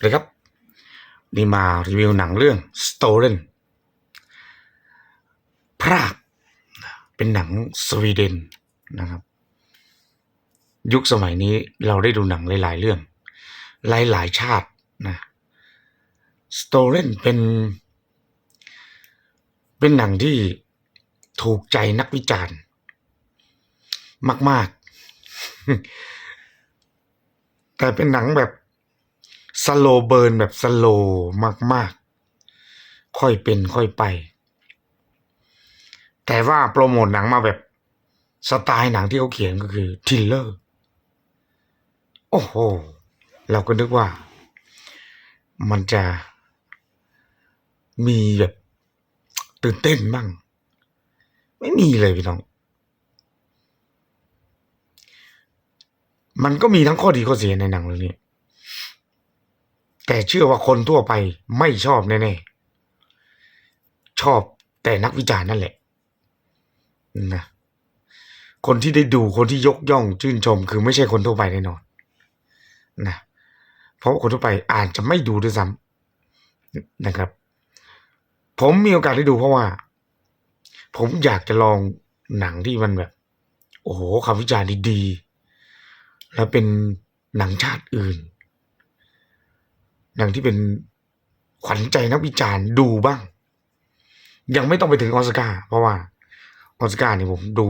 เลยครับ นี่มารีวิวหนังเรื่อง Stolen พรากเป็นหนังสวีเดนนะครับ ยุคสมัยนี้เราได้ดูหนังหลาย ๆ เรื่อง หลาย ๆ ชาตินะ Stolen เป็น เป็นหนังที่ถูกใจนักวิจารณ์ มาก ๆ แต่เป็นหนังแบบ สโลเบิร์นแบบสโลมาก ๆ ค่อยเป็นค่อยไป แต่ว่าโปรโมทหนังมาแบบสไตล์หนังที่เขาเขียนก็คือทิลเลอร์ โอ้โห เราก็นึกว่า มันจะมีแบบตื่นเต้นบ้าง ไม่มีเลยพี่น้อง มันก็มีทั้งข้อดีข้อเสียในหนังเรื่องนี้ แต่เชื่อว่าคนทั่วไปไม่ชอบแน่ๆ ชอบแต่นักวิจารณ์นั่นแหละนะคนที่ได้ดูคนที่ยกย่องชื่นชม คือไม่ใช่คนทั่วไปแน่นอนนะเพราะคนทั่วไปอาจจะไม่ดูด้วยซ้ำนะครับ ผมมีโอกาสได้ดูเพราะว่า ผมอยากจะลองหนังที่มันแบบ โอ้โหคำวิจารณ์ดีๆ แล้วเป็นหนังชาติอื่น หนังที่เป็นขวัญใจนักวิจารณ์ดูบ้าง ยังไม่ต้องไปถึงออสการ์เพราะว่าออสการ์นี่ผมดู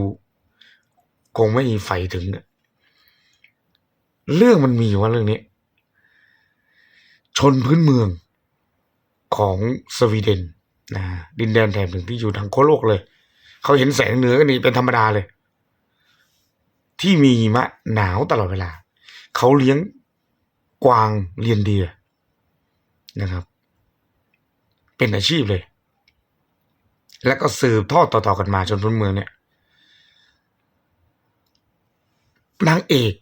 คงไม่มีไฟถึง เรื่องมันมีว่าเรื่องนี้ ชนพื้นเมืองของสวีเดนนะดินแดนแถบหนึ่งที่อยู่ทางโคโลกเลย เขาเห็นแสงเหนือกันนี่เป็นธรรมดาเลย ที่มีมะหนาวตลอดเวลา เขาเลี้ยงกวางเรียนเดีย นะครับ เป็นอาชีพเลย แล้วก็สืบทอดต่อๆกันมาจนพื้นเมืองเนี่ยนางเอก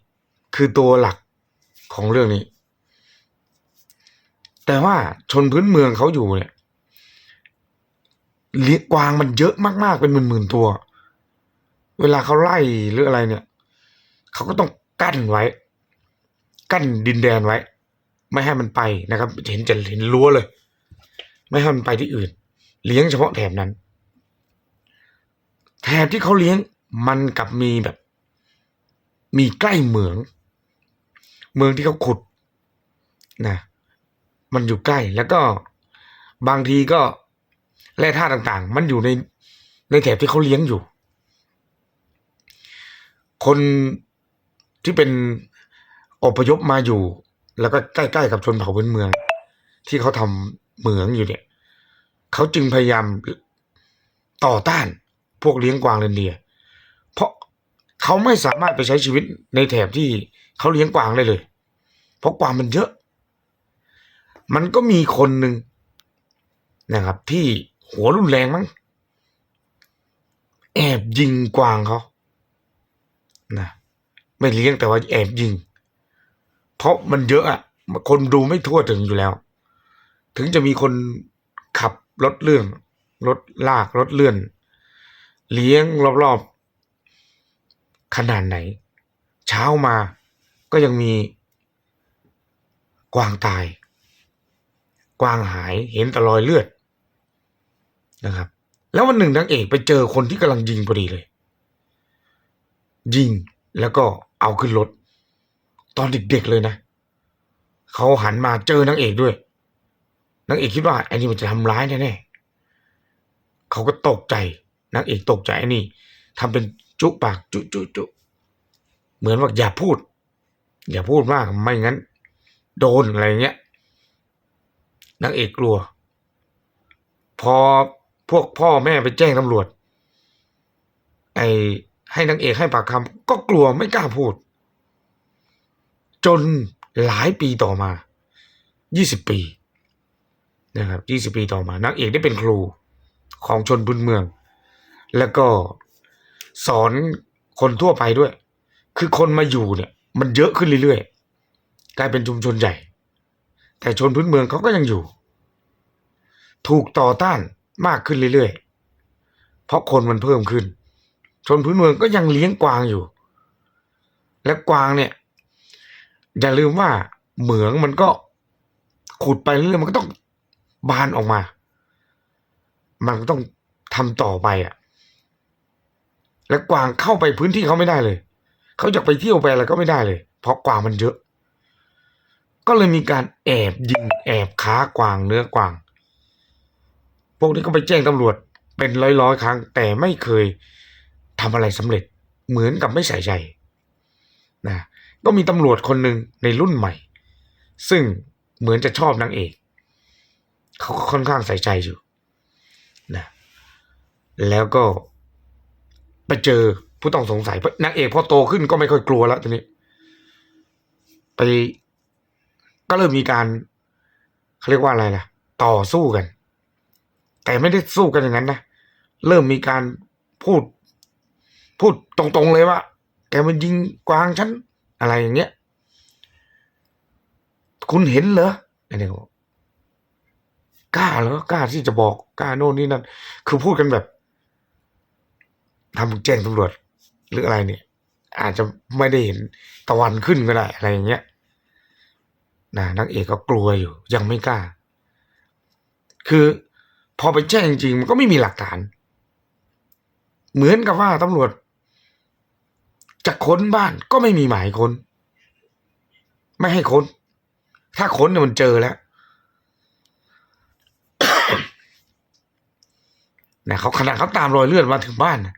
คือตัวหลักของเรื่องนี้ แต่ว่าชนพื้นเมืองเขาอยู่เนี่ยเลี้ยงกวางมันเยอะมากๆเป็นหมื่นๆตัว เวลาเขาไล่หรืออะไรเนี่ย เขาก็ต้องกั้นไว้ กั้นดินแดนไว้ ไม่ให้มันไปนะครับ เห็นจะเห็นรั้วเลย ไม่ให้มันไปที่อื่น เลี้ยงเฉพาะแถบนั้น แถบที่เขาเลี้ยงมันกับมีแบบ มีใกล้เหมือง เมืองที่เขาขุดนะมันอยู่ใกล้แล้วก็บางทีก็แร่ธาตุต่าง ๆ มันอยู่ในในแถบที่เขาเลี้ยงอยู่ คนที่เป็นอพยพมาอยู่ แล้วก็ใกล้ๆกับชนเผ่าพื้นเมือง ที่เขาทำเหมืองอยู่เนี่ยเขาจึงพยายามต่อต้านพวกเลี้ยงกวางเรนเดีย เพราะเขาไม่สามารถไปใช้ชีวิตในแถบที่เขาเลี้ยงกวางได้เลย เพราะกวางมันเยอะ มันก็มีคนหนึ่งนะครับ ที่หัวรุนแรงมั้งแอบยิงกวางเขานะไม่เลี้ยงแต่ว่าแอบยิง เพราะมันเยอะอะคนดูไม่ทั่วถึงอยู่แล้ว ถึงจะมีคนขับรถเลื่อนรถลากรถเลื่อน เลี้ยงรอบๆขนาดไหน เช้ามาก็ยังมีกวางตาย กวางหายเห็นแต่รอยเลือดนะครับ แล้ววันหนึ่งนางเอกไปเจอคนที่กำลังยิงพอดีเลย ยิงแล้วก็เอาขึ้นรถ ตอนเด็กๆเลยนะเขาหันมาเจอนางเอกด้วยนางเอกคิดว่าไอ้นี่มันจะทำร้ายแน่ๆเขาก็ตกใจนางเอกตกใจไอ้นี่ทำเป็นจุปากจุจุจุเหมือนว่าอย่าพูด อย่าพูดมากไม่งั้น โดนอะไรเงี้ยนางเอกกลัว พอพวกพ่อแม่ไปแจ้งตำรวจ ไอ้ให้นางเอกให้ปากคำก็กลัวไม่กล้าพูด จนหลายปีต่อมา 20 ปีนะครับ 20 ปีต่อมานางเอกได้เป็นครูของชนพื้นเมือง แล้วก็สอนคนทั่วไปด้วย คือคนมาอยู่เนี่ย มันเยอะขึ้นเรื่อยๆ กลายเป็นชุมชนใหญ่ แต่ชนพื้นเมืองเขาก็ยังอยู่ ถูกต่อต้านมากขึ้นเรื่อยๆ เพราะคนมันเพิ่มขึ้น ชนพื้นเมืองก็ยังเลี้ยงกวางอยู่ และกวางเนี่ย อย่าลืมว่าเหมืองมันก็ขุดไปเรื่อยมันก็ต้องบานออกมา มันก็ต้องทำต่อไปอะ และกวางเข้าไปพื้นที่เขาไม่ได้เลย เขาอยากไปเที่ยวไปอะไรก็ไม่ได้เลย เพราะกวางมันเยอะ ก็เลยมีการแอบยิงแอบค้ากวางเนื้อกวาง พวกนี้ก็ไปแจ้งตำรวจเป็นร้อยๆครั้ง แต่ไม่เคยทำอะไรสำเร็จเหมือนกับไม่ใส่ใจนะ ก็มีตำรวจคนหนึ่งในรุ่นใหม่ ซึ่งเหมือนจะชอบนางเอก เขาค่อนข้างใส่ใจอยู่นะแล้วก็ไปเจอผู้ต้องสงสัยเพราะนางเอกพอโตขึ้นก็ไม่ค่อยกลัวแล้วทีนี้ ไปก็เริ่มมีการเขาเรียกว่าอะไรล่ะ ต่อสู้กัน แต่ไม่ได้สู้กันอย่างนั้นนะเริ่มมีการพูด พูดตรงๆเลยว่าแกมันยิงกวางฉัน อะไรอย่างเงี้ย คุณเห็นเหรอไอันนี้ก็บอกล้าเหรอกล้าที่จะบอกกล้าโน่นนี่นั่น คือพูดกันแบบทำแจ้งตำรวจหรืออะไรเนี่ย อาจจะไม่ได้เห็นตะวันขึ้นก็ได้อะไรอย่างเงี้ยนะนางเอกก็กลัวอยู่ ยังไม่กล้า คือพอไปแจ้งจริงๆมันก็ไม่มีหลักฐาน เหมือนกับว่าตำรวจ จะค้นบ้านก็ไม่มีหมายค้น ไม่ให้ค้น ถ้าค้นเนี่ยมันเจอแล้วนะเขาขนาดเขาตามรอยเลือดมาถึงบ้านนะ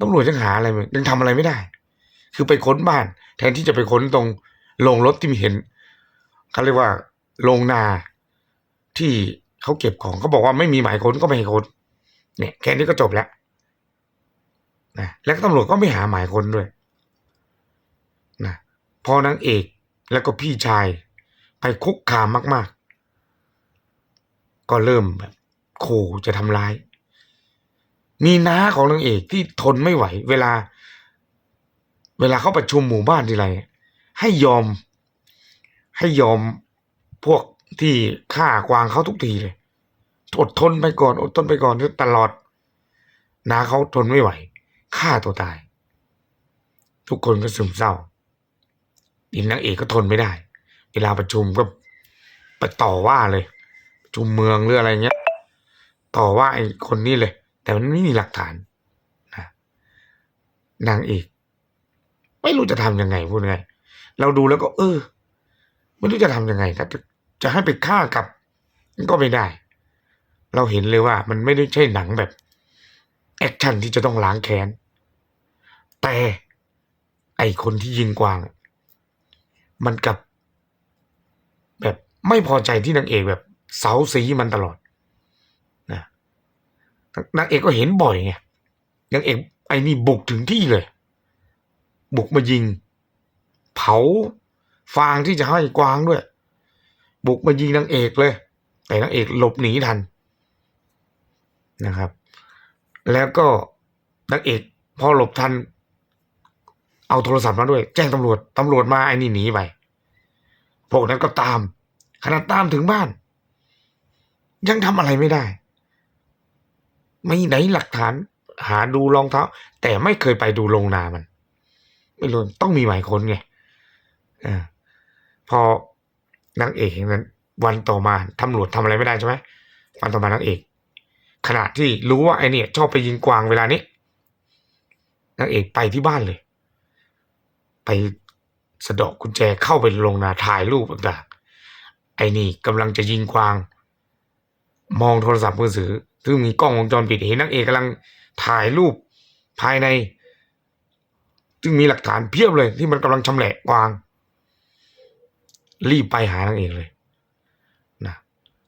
ตำรวจยังหาอะไรยังทำอะไรไม่ได้ คือไปค้นบ้าน แทนที่จะไปค้นตรงโรงรถที่มีเห็นเขาเรียกว่าโรงนาที่เขาเก็บของเขาบอกว่าไม่มีหมายค้นก็ไม่ให้ค้นเนี่ยแค่นี้ก็จบแล้ว นะแล้วตำรวจก็ไม่หาหมายคนด้วยนะพอนางเอกแล้วก็พี่ชายไปคุกคามมาก ๆ ก็เริ่มแบบขู่จะทำร้าย มีน้าของนางเอกที่ทนไม่ไหว เวลา เวลาเขาประชุมหมู่บ้านทีไรให้ยอม ให้ยอมพวกที่ฆ่ากวางเขาทุกทีเลยอดทนไปก่อนอดทนไปก่อนตลอดน้าเขาทนไม่ไหว ฆ่าตัวตาย ทุกคนก็ซึมเศร้าอินนางเอกก็ทนไม่ได้ เวลาประชุมก็ไปต่อว่าเลย ประชุมเมืองหรืออะไรเงี้ย ต่อว่าไอ้คนนี้เลย แต่มันไม่มีหลักฐานนะนางเอกไม่รู้จะทำยังไงพูดไง เราดูแล้วก็ เออ ไม่รู้จะทำยังไงแต่จะจะให้ไปฆ่ากับ ก็ไม่ได้ เราเห็นเลยว่ามันไม่ได้ใช่หนังแบบ แอคชั่นที่จะต้องล้างแค้น แต่ไอคนที่ยิงกวาง มันกับ แบบไม่พอใจที่นางเอกแบบเสาสีมันตลอดนะนางเอกก็เห็นบ่อยไงนางเอกไอ้นี่บุกถึงที่เลย บุกมายิง เผาฟางที่จะให้กวางด้วย บุกมายิงนางเอกเลย แต่นางเอกหลบหนีทันนะครับ แล้วก็นางเอกพอหลบทัน เอาโทรศัพท์มาด้วย แจ้งตำรวจตำรวจมาไอ้นี่หนีไปพวกนั้นก็ตาม ขนาดตามถึงบ้าน ยังทำอะไรไม่ได้ไม่ไหนหลักฐาน หาดูรองเท้า แต่ไม่เคยไปดูโรงนามัน ไม่รู้ต้องมีหมายค้นไงอพอนางเอกอย่างนั้น วันต่อมาตำรวจทำอะไรไม่ได้ใช่ไหมวันต่อมานางเอกขณะที่รู้ว่าไอเนี่ยชอบไปยิงกวางเวลานี้นางเอกไปที่บ้านเลย ไปสะดอกกุญแจเข้าไปลงนาถ่ายรูปต่างๆไอ้นี่กำลังจะยิงกวาง มองโทรศัพท์มือถือซึ่งมีกล้องวงจรปิดเห็นนางเอกกำลังถ่ายรูปภายใน ซึ่งมีหลักฐานเพียบเลย ที่มันกำลังชำแหละกวาง รีบไปหานางเอกเลยนะ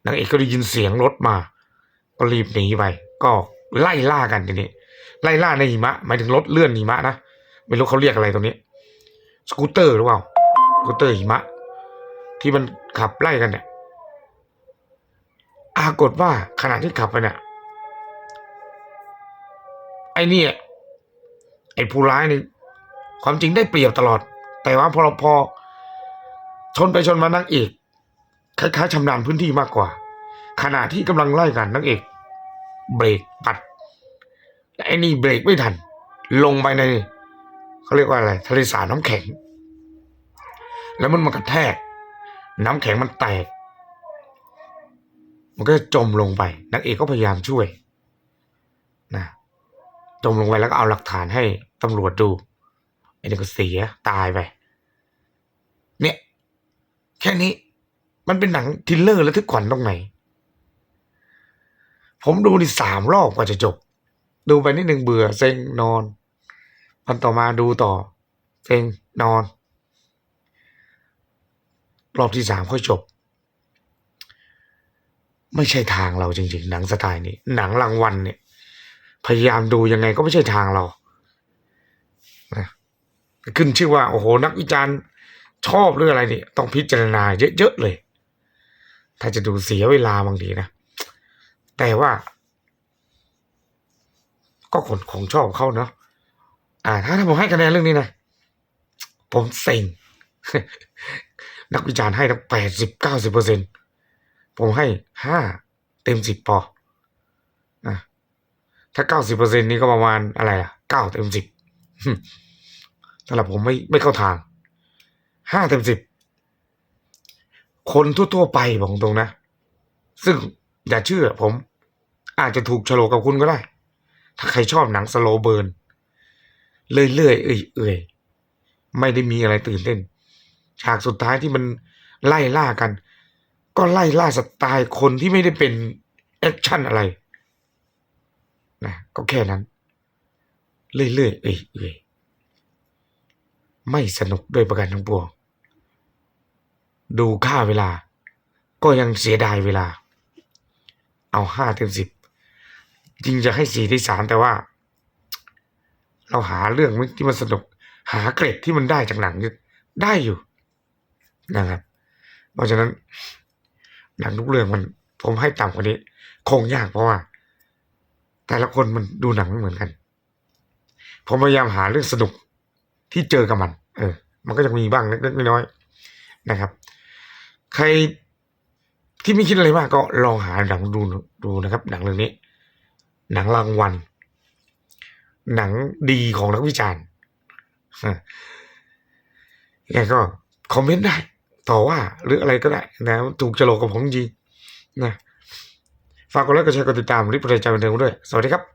นางเอกก็ได้ยินเสียงรถมา ก็รีบหนีไป ก็ไล่ล่ากันทีนี้ไล่ล่าในหิมะหมายถึงรถเลื่อนหิมะนะไม่รู้เขาเรียกอะไรตรงนี้ สกูตเตอร์หรือเปล่าสกูตเตอร์หิมะ ที่มันขับไล่กันเนี่ยปรากฏว่าขณะที่ขับไปเนี่ยไอ้นี่ไอ้ผู้ร้ายนี่ความจริงได้เปรียบตลอด แต่ว่าพอพอชนไปชนมานางเอกคล้ายๆชำนาญพื้นที่มากกว่า ขณะที่กำลังไล่กันนางเอกเบรกปัดไอ้นี่เบรกไม่ทัน ลงไปใน เขาเรียกว่าอะไรทะเลสาบน้ำแข็ง แล้วมันมากระแทก น้ำแข็งมันแตก มันก็จะจมลงไป นักเอกก็พยายามช่วยนะจมลงไปแล้วก็เอาหลักฐานให้ตำรวจดูไอ้นี่ก็เสียตายไปเนี่ยแค่นี้มันเป็นหนังทิลเลอร์และทึกขวัญตรงไหน ผมดูนี่สามรอบกว่าจะจบ ดูไปนิดหนึ่งเบื่อเซ็งนอน วันต่อมาดูต่อเซ็งนอน รอบที่สามค่อยจบ ไม่ใช่ทางเราจริง ๆ หนังสไตล์นี้หนังรางวัลเนี่ย พยายามดูยังไงก็ไม่ใช่ทางเรานะขึ้นชื่อว่า โอ้โห นักวิจารณ์ชอบเรื่องอะไรนี่ต้องพิจารณาเยอะ ๆ เลย ถ้าจะดูเสียเวลาบางทีนะ แต่ว่า ก็คนของชอบเขาเนาะ อ่า ถ้าผมให้คะแนนเรื่องนี้นะ ผมเซ็ง นักวิจารณ์ให้ตั้งแปดสิบเก้าสิบเปอร์เซ็นผมให้ห้าเต็มสิบพอนะถ้าเก้าสิบเปอร์เซ็นนี้ก็ประมาณอะไรอะเก้าเต็มสิบสำหรับผมไม่ไม่เข้าทางห้าเต็มสิบคนทั่วๆไปบอกตรงนะ ซึ่งอย่าเชื่อผม อาจจะถูกฉลกกับคุณก็ได้ ถ้าใครชอบหนังสโลเบิร์น เรื่อยๆเอื่อยๆไม่ได้มีอะไรตื่นเต้น ฉากสุดท้ายที่มันไล่ล่ากัน ก็ไล่ล่าสไตล์คนที่ไม่ได้เป็นแอคชั่นอะไรนะก็แค่นั้น เรื่อยๆเอื่อยๆไม่สนุกด้วยประการทั้งปวงดูค่าเวลา ก็ยังเสียดายเวลา เอาห้าเต็มสิบจริงจะให้สี่ที่สามแต่ว่า เราหาเรื่องที่มันสนุก หาเกร็ดที่มันได้จากหนังได้อยู่นะครับ เพราะฉะนั้น หนังทุกเรื่องมัน ผมให้ต่ำกว่านี้ คงยากเพราะว่า แต่ละคนมันดูหนังไม่เหมือนกัน ผมพยายามหาเรื่องสนุกที่เจอกับมัน เออ มันก็จะมีบ้างเล็กๆน้อยๆนะครับ ใครที่ไม่คิดอะไรมากก็ลองหาหนังดูดูนะครับ หนังเรื่องนี้ หนังรางวัล หนังดีของนักวิจารณ์ยังไงก็คอมเมนต์ได้ ต่อว่าหรืออะไรก็ได้นะถูกโลกกับผมจริงนะ ฝากกดไลค์กดแชร์กดติดตามริบประจำบันเทิงด้วย สวัสดีครับ